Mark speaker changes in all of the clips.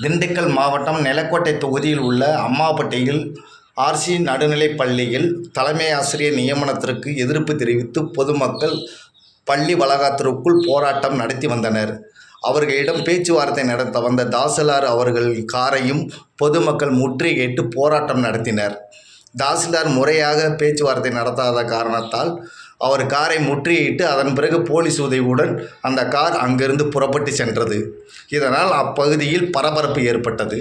Speaker 1: திண்டுக்கல் மாவட்டம் நிலக்கோட்டை தொகுதியில் உள்ள அம்மாபட்டியில் ஆர்சி நடுநிலைப் பள்ளியில் தலைமை ஆசிரியர் நியமனத்திற்கு எதிர்ப்பு தெரிவித்து பொதுமக்கள் பள்ளி வளாகத்திற்குள் போராட்டம் நடத்தி வந்தனர். அவர்களிடம் பேச்சுவார்த்தை நடத்த வந்த தாசில்தார் அவர்கள் காரையும் பொதுமக்கள் முற்றுகையிட்டு போராட்டம் நடத்தினர். தாசில்தார் முறையாக பேச்சுவார்த்தை நடத்தாத காரணத்தால் அவர் காரை முற்றுகையிட்டு அதன் பிறகு போலீஸ் உதவியுடன் அந்த கார் அங்கிருந்து புறப்பட்டு சென்றது. இதனால் அப்பகுதியில் பரபரப்பு ஏற்பட்டது.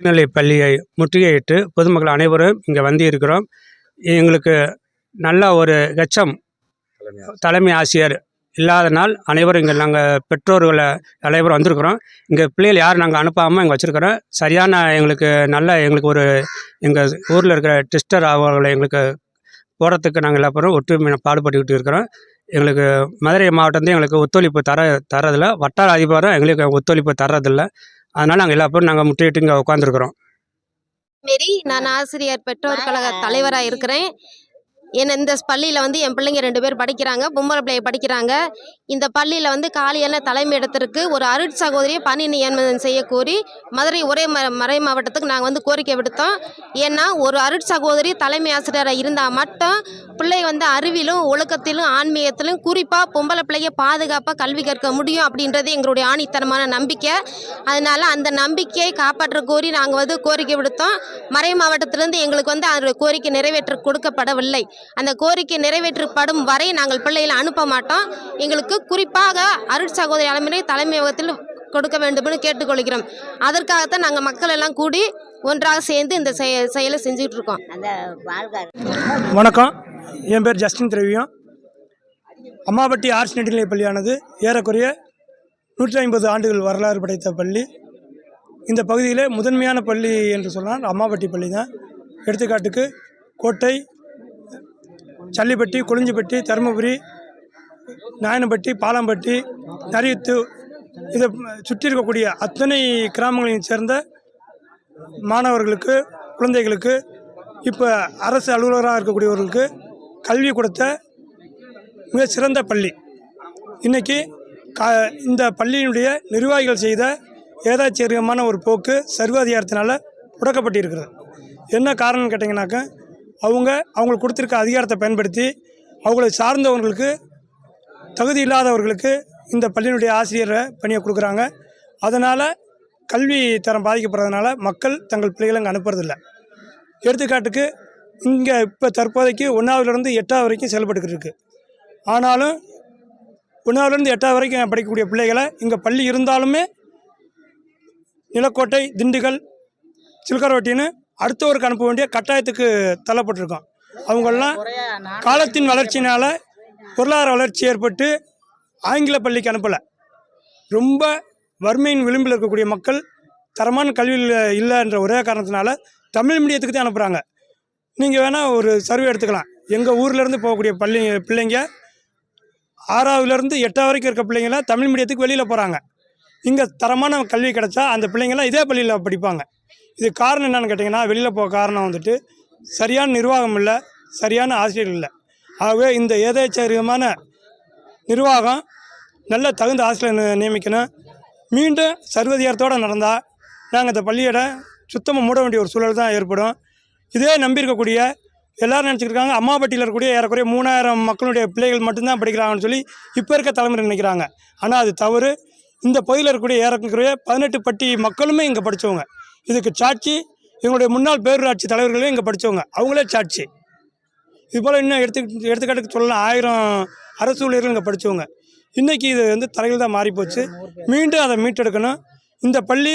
Speaker 2: உயர்நிலை பள்ளியை முற்றுகையிட்டு பொதுமக்கள் அனைவரும் இங்கே வந்து இருக்கிறோம் எங்களுக்கு நல்ல ஒரு கச்சம் தலைமை ஆசிரியர் இல்லாத நாள் அனைவரும் இங்கே நாங்கள் பெற்றோர்களை அனைவரும் வந்திருக்கிறோம். இங்கே பிள்ளைகள் யாரும் நாங்கள் அனுப்பாமல் இங்கே வச்சுருக்கிறோம். சரியான எங்களுக்கு நல்ல எங்களுக்கு ஒரு எங்கள் ஊரில் இருக்கிற டெஸ்டர் அவர்களை எங்களுக்கு போகிறதுக்கு நாங்கள் எல்லாரும் ஒற்றுமை பாடுபட்டுக்கிட்டு இருக்கிறோம். எங்களுக்கு மதுரை மாவட்டத்தையும் எங்களுக்கு ஒத்துழைப்பு தர தரதில்ல. வட்டார அதிபரும் எங்களுக்கு ஒத்துழைப்பு தர்றதில்ல அதனால் நாங்கள் எல்லா பேரும் நாங்கள் முற்றுகையிட்டு இங்கே உட்காந்துருக்குறோம்
Speaker 3: மாரி நான் ஆசிரியர் பெற்றோர் கழக தலைவராக இருக்கிறேன். என்ன இந்த பள்ளியில் வந்து என் பிள்ளைங்க ரெண்டு பேர் படிக்கிறாங்க பொம்பளை பிள்ளைய படிக்கிறாங்க. இந்த பள்ளியில் வந்து காலியான தலைமையிடத்திற்கு ஒரு அருட் சகோதரியை பணி நியமனம் செய்ய கோரி மதுரை ஒரே ம மறை மாவட்டத்துக்கு நாங்கள் வந்து கோரிக்கை விடுத்தோம். ஏன்னா ஒரு அருட் சகோதரி தலைமை ஆசிரியராக இருந்தால் மட்டும் பிள்ளை வந்து அறிவிலும் ஒழுக்கத்திலும் ஆன்மீகத்திலும் குறிப்பாக பொம்பளை பிள்ளைய பாதுகாப்பாக கல்வி கற்க முடியும் அப்படின்றது எங்களுடைய ஆணித்தனமான நம்பிக்கை. அதனால் அந்த நம்பிக்கையை காப்பாற்ற கோரி நாங்கள் வந்து கோரிக்கை விடுத்தோம். மறை மாவட்டத்திலிருந்து எங்களுக்கு வந்து அதனுடைய கோரிக்கை நிறைவேற்ற கொடுக்கப்படவில்லை. அந்த கோரிக்கை நிறைவேற்றப்படும் வரை நாங்கள் பிள்ளைகளை அனுப்ப மாட்டோம். எங்களுக்கு குறிப்பாக அருட் சகோதரி தலைமை தலைமையகத்தில் கொடுக்க வேண்டும்னு கேட்டுக்கொள்கிறோம். அதற்காகத்தான் நாங்கள் மக்கள் எல்லாம் கூடி ஒன்றாக சேர்ந்து இந்த செய செயலை செஞ்சுட்டு இருக்கோம்
Speaker 4: வணக்கம். என் பேர் ஜஸ்டின் திரவியம். அம்மாபட்டி ஆர்ட்ஸ் நெடுநிலைப் பள்ளியானது ஏறக்குறைய நூற்றி ஐம்பது ஆண்டுகள் வரலாறு படைத்த பள்ளி. இந்த பகுதியிலே முதன்மையான பள்ளி என்று சொன்னால் அம்மாபட்டி பள்ளி தான் எடுத்துக்காட்டுக்கு கோட்டை சல்லிப்பட்டி கொளிஞ்சிப்பட்டி தருமபுரி நாயனப்பட்டி பாலாம்பட்டி நரியுத்து இதை சுற்றி இருக்கக்கூடிய அத்தனை கிராமங்களையும் சேர்ந்த மாணவர்களுக்கு குழந்தைகளுக்கு இப்போ அரசு அலுவலராக இருக்கக்கூடியவர்களுக்கு கல்வி கொடுத்த மிக சிறந்த பள்ளி. இன்றைக்கி கா இந்த பள்ளியினுடைய நிர்வாகிகள் செய்த ஏதாச்சரியமான ஒரு போக்கு சர்வாதிகாரத்தினால் முடக்கப்பட்டிருக்கிறது என்ன காரணம்னு கேட்டிங்கனாக்கா அவங்க அவங்களுக்கு கொடுத்துருக்க அதிகாரத்தை பயன்படுத்தி அவங்களை சார்ந்தவர்களுக்கு தகுதி இல்லாதவர்களுக்கு இந்த பள்ளியினுடைய ஆசிரியரை பணியை கொடுக்குறாங்க. அதனால் கல்வி தரம் பாதிக்கப்படுறதுனால மக்கள் தங்கள் பிள்ளைகளை அங்கே அனுப்புறதில்ல. எடுத்துக்காட்டுக்கு இங்கே இப்போ தற்போதைக்கு ஒன்றாவதுலேருந்து எட்டாவது வரைக்கும் செயல்பட்டுக்கிட்டு இருக்குது ஆனாலும் ஒன்றாவதுலேருந்து எட்டாவது வரைக்கும் படிக்கக்கூடிய பிள்ளைகளை இங்கே பள்ளி இருந்தாலுமே நிலக்கோட்டை திண்டுக்கல் சில்கரோட்டின்னு அடுத்தவருக்கு அனுப்ப வேண்டிய கட்டாயத்துக்கு தள்ளப்பட்டிருக்கோம். அவங்கெல்லாம் காலத்தின் வளர்ச்சினால் பொருளாதார வளர்ச்சி ஏற்பட்டு ஆங்கில பள்ளிக்கு அனுப்பலை. ரொம்ப வறுமையின் விளிம்பில் இருக்கக்கூடிய மக்கள் தரமான கல்வியில் இல்லைன்ற ஒரே காரணத்தினால தமிழ் மீடியத்துக்கு தான் அனுப்புகிறாங்க நீங்கள் வேணால் ஒரு சர்வே எடுத்துக்கலாம். எங்கள் ஊர்லேருந்து போகக்கூடிய பள்ளி பிள்ளைங்க ஆறாவதுலேருந்து எட்டாவது வரைக்கும் இருக்க பிள்ளைங்களாம் தமிழ் மீடியத்துக்கு வெளியில் போகிறாங்க இங்கே தரமான கல்வி கிடைச்சா அந்த பிள்ளைங்களாம் இதே பள்ளியில் படிப்பாங்க. இது காரணம் என்னென்னு கேட்டிங்கன்னா வெளியில் போக காரணம் வந்துட்டு சரியான நிர்வாகம் இல்லை சரியான ஆசிரியர் இல்லை. ஆகவே இந்த ஏதேச்சரியமான நிர்வாகம் நல்ல தகுந்த ஆசிரியர் நியமிக்கணும். மீண்டும் சர்வதிகாரத்தோடு நடந்தால் நாங்கள் இந்த பள்ளியோட சுத்தமாக மூட வேண்டிய ஒரு சூழல் தான் ஏற்படும். இதே நம்பியிருக்கக்கூடிய எல்லாரும் நினச்சிருக்காங்க அம்மாபட்டியில் இருக்கக்கூடிய ஏறக்குறைய மூணாயிரம் மக்களுடைய பிள்ளைகள் மட்டும்தான் படிக்கிறாங்கன்னு சொல்லி இப்போ இருக்க தலைமுறை நினைக்கிறாங்க. ஆனால் அது தவறு. இந்த பகுதியில் இருக்கக்கூடிய ஏறக்குறைய பதினெட்டு பட்டி மக்களுமே இங்கே படித்தவங்க இதுக்கு சாட்சி எங்களுடைய முன்னாள் பேரூராட்சி தலைவர்களே இங்கே படித்தவங்க அவங்களே சாட்சி. இதுபோல் இன்னும் எடுத்து எடுத்துக்காட்டுக்கு சொல்லலாம் ஆயிரம் அரசு ஊழியர்கள் இங்கே படித்தவங்க இன்றைக்கி இது வந்து தலைகள் தான் மாறிப்போச்சு. மீண்டும் அதை மீட்டெடுக்கணும். இந்த பள்ளி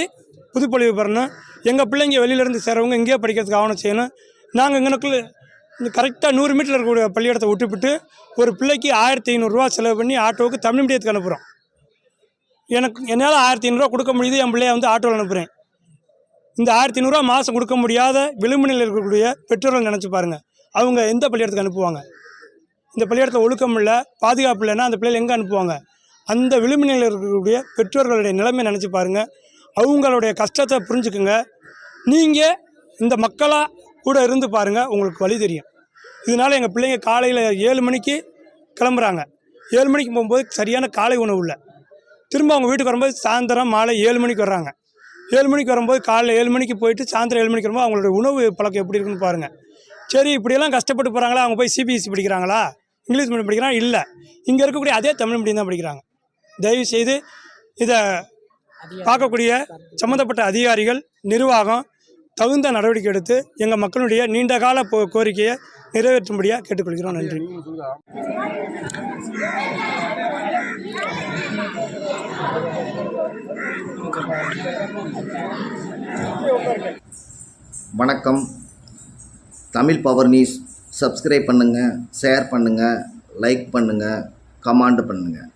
Speaker 4: புதுப்பொழிவு பெறணும். எங்கள் பிள்ளைங்க வெளியிலேருந்து சேரவங்க இங்கேயே படிக்கிறதுக்கு ஆவணம் செய்யணும். நாங்கள் இங்கனக்குள்ள இந்த கரெக்டாக நூறு மீட்டர் இருக்கக்கூடிய பள்ளியிடத்தை விட்டுவிட்டு ஒரு பிள்ளைக்கு ஆயிரத்தி ஐநூறுரூவா செலவு பண்ணி ஆட்டோவுக்கு தமிழ் மீடியத்துக்கு அனுப்புகிறோம் எனக்கு என்னால் ஆயிரத்தி ஐநூறுரூவா கொடுக்க முடியுது என் பிள்ளைய வந்து ஆட்டோவில் அனுப்புகிறேன் இந்த ஆயிரத்தி நூறுரூவா மாதம் கொடுக்க முடியாத விளிம்பு நிலையில் இருக்கக்கூடிய பெற்றோர்கள் நினச்சி பாருங்கள் அவங்க எந்த பள்ளியிடத்துக்கு அனுப்புவாங்க? இந்த பள்ளியிடத்தில் ஒழுக்கம் இல்லை பாதுகாப்பு இல்லைன்னா அந்த பிள்ளைகள் எங்கே அனுப்புவாங்க? அந்த விளிம்பு நிலையில் இருக்கக்கூடிய பெற்றோர்களுடைய நிலைமை நினச்சி பாருங்கள் அவங்களுடைய கஷ்டத்தை புரிஞ்சுக்குங்க. நீங்கள் இந்த மக்களாக கூட இருந்து பாருங்கள் உங்களுக்கு வழி தெரியும். இதனால் எங்கள் பிள்ளைங்க காலையில் ஏழு மணிக்கு கிளம்புறாங்க. ஏழு மணிக்கு போகும்போது சரியான காலை உணவு இல்லை. திரும்ப அவங்க வீட்டுக்கு வரும்போது சாயந்தரம் மாலை ஏழு மணிக்கு வர்றாங்க. ஏழு மணிக்கு வரும்போது காலைல ஏழு மணிக்கு போயிட்டு சாயந்தரம் ஏழு மணிக்கு வரும்போது அவங்களோட உணவு பழக்கம் எப்படி இருக்குன்னு பாருங்கள் சரி இப்படியெல்லாம் கஷ்டப்பட்டு போகிறாங்களா அவங்க போய் சிபிஎஸ்சி படிக்கிறாங்களா? இங்கிலீஷ் மீடியம் படிக்கிறாங்க இல்லை. இங்கே இருக்கக்கூடிய அதே தமிழ் மீடியம் தான் படிக்கிறாங்க. தயவு செய்து இதை பார்க்கக்கூடிய சம்மந்தப்பட்ட அதிகாரிகள் நிர்வாகம் தகுந்த நடவடிக்கை எடுத்து எங்கள் மக்களுடைய நீண்டகால போ கோரிக்கையை நிறைவேற்றும்படியாக கேட்டுக்கொள்கிறோம். நன்றி.
Speaker 1: வணக்கம். Tamil power news. சப்ஸ்கிரைப் பண்ணுங்கள் ஷேர் பண்ணுங்கள் லைக் பண்ணுங்கள் கமாண்ட் பண்ணுங்கள்